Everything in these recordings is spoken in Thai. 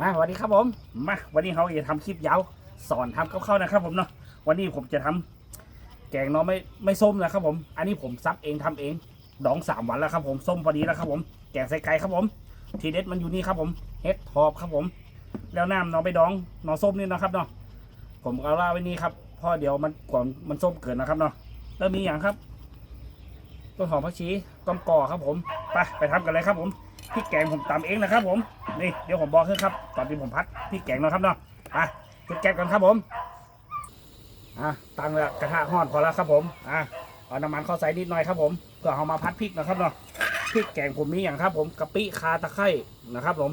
มาวัสดีครับผมมาวันนี้เขาจะทำคลิปยาวสอนทำกับข้าวนะครับผมเนาะวันนี้ผมจะทำแกงน้อไม่ไม่ส้มนะครับผม อันนี้ผมซับเองทำเองดองสามวันแล้วครับผมส้มพอดีแล้วครับผม แกงใส่ไก่ครับผม ทีเด็ดมันอยู่นี่ครับผมเฮ็ดทอบครับผม แล้วน้ำน้อไปดองน้อส้มนี่นะครับเนาะผมเอาล่าไว้นี่ครับพราะเดี๋ยวมันก่อนมันส้มเกินนะครับเนาะแล้วมีอย่างครับต้นหอมผักชีต้มก่อครับผมไปไปทำกันเลยครับผม พริกแกงผมตำเองนะครับผมนี่เดี๋ยวผมบอกให้ครับตอนที่ผมพัดพริกแกงเนาะครับเนาะอะจุดแก๊สก่อนครับผมอะตั้งแล้วกระทะห่อนพอแล้วครับผมอะเอาน้ำมันเข้าใส่นิดหน่อยครับผมเพื่อเอามาพัดพริกนะครับเนาะพริกแกงผมมีอย่างครับ ผมกะปิคาตะไคร่นะครับ ผม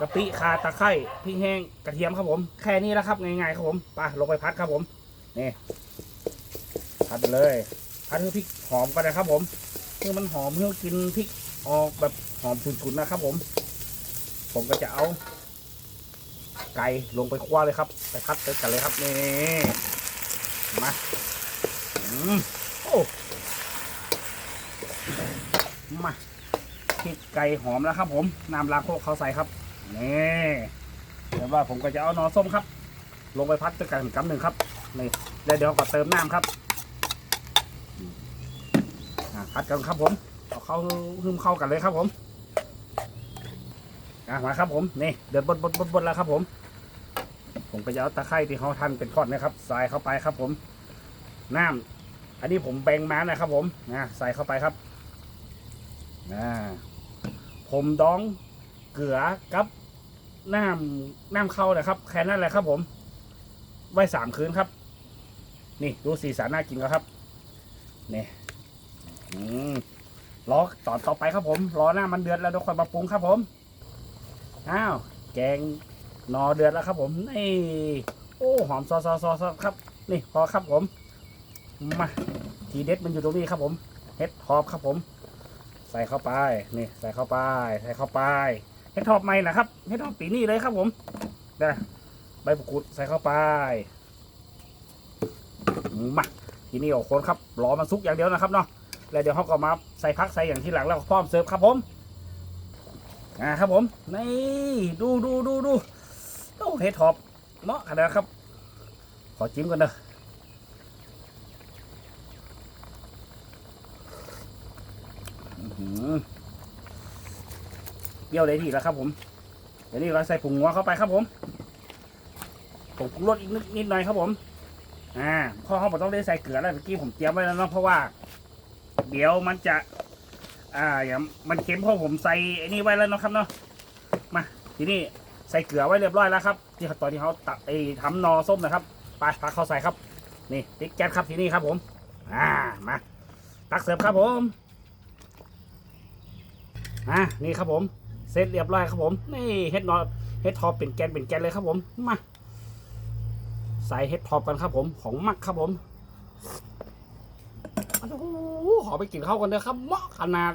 กะปิคาตะไคร่พริกแห้งกระเทียมครับผม แค่นี้แล้วครับง่ายๆครับผมไปลงไปพัดครับผมนี่พัดเลยพัดให้พริกหอมก่อนนะครับผมเพื่อมันหอมเพื่อกินพริก ออกแบบหอมฉุนๆนะครับผม ผมก็จะเอา ไก่ลงไปคั่วเลยครับไปพัดไปกันเลยครับนี่มาอืมโอ้มาพริกไก่หอมแล้วครับผมน้ำล้างโคกเขาใส่ครับนี่เดี๋ยวว่าผมก็จะเอานอส้มครับ ลงไปพัดด้วยกันกำหนึ่งครับนี่แล้วเดี๋ยวก็เติมน้ำครับพัดกันครับผม เอาเข้าหึมเข้ากันเลยครับผมอะมาครับผมนี่เดือดบดบดบดบดแล้วครับผม ผมก็จะเอาตะไคร้ที่เขาทันเป็นทอดนะครับใส่เข้าไปครับผมน้ำอันนี้ผมแบ่งมานะครับผมนะใส่เข้าไปครับนะผมดองเกลือกับน้ำน้ำเข้านะครับแค่นั้นแหละครับผม ไว้สามคืนครับ นี่ดูสีสันน่ากินแล้วครับนี่อืม รอตอนต่อไปครับผมรอหน้ามันเดือดแล้วเดี๋ยวค่อยมาปรุงครับผมอ้าวแกงหนอเดือดแล้วครับผมนี่โอ้หอมซอซอซอครับ นี่พอครับผมมาทีเด็ดมันอยู่ตรงนี้ครับผมเห็ดทอบครับผม ใส่เข้าไปนี่ใส่เข้าไป ใส่เข้าไปเห็ดทอบใหม่นะครับเห็ดทอบปีนี้เลยครับผมเด้ใบมะกรูดใส่เข้าไปมาทีนี้โอ้คนครับรอมันซุกอย่างเดียวนะครับเนาะ แล้วเดี๋ยวเขาก็มาใส่พักใส่อย่างที่หลังแล้วพร้อมเสิร์ฟครับผมอ่าครับผมนี่ดูดูดูดูโอ้เห็ดถอบเนาะขนาดครับ ขอจิ้มกันเด้อเปรี้ยวเลยทีแล้วครับผม เดี๋ยวนี้เราใส่ผงงัวเข้าไปครับผมผงปรุงรสอีกนิดนิดหน่อยครับผม อ่าพ่อเขาบอกต้องได้ใส่เกลือแล้วเมื่อกี้ผมเตรียมไว้แล้วเนาะเพราะว่า เดี๋ยวมันจะ อ่าอย่างมันเค็มเพราะผมใส่ไอ้นี่ไว้แล้วนะครับเนาะมาทีนี้ใส่เกลือไว้เรียบร้อยแล้วครับที่ตอนที่เขาตัดไอ้ทำนอส้มนะครับไปตักเขาใส่ครับ นี่ติ๊กแก๊สครับที่นี้ครับผม อ่ามาตักเสิร์ฟครับผมอ่านี่ครับผมเสร็จเรียบร้อยครับผมนี่เฮ็ดนอเฮ็ดทอปเป็นแกนเป็นแกนเลยครับผมมาใส่เฮ็ดทอปกันครับผมของมักครับผม โอ้โหขอไปกินข้าวกันเลยครับเหมาะขนาด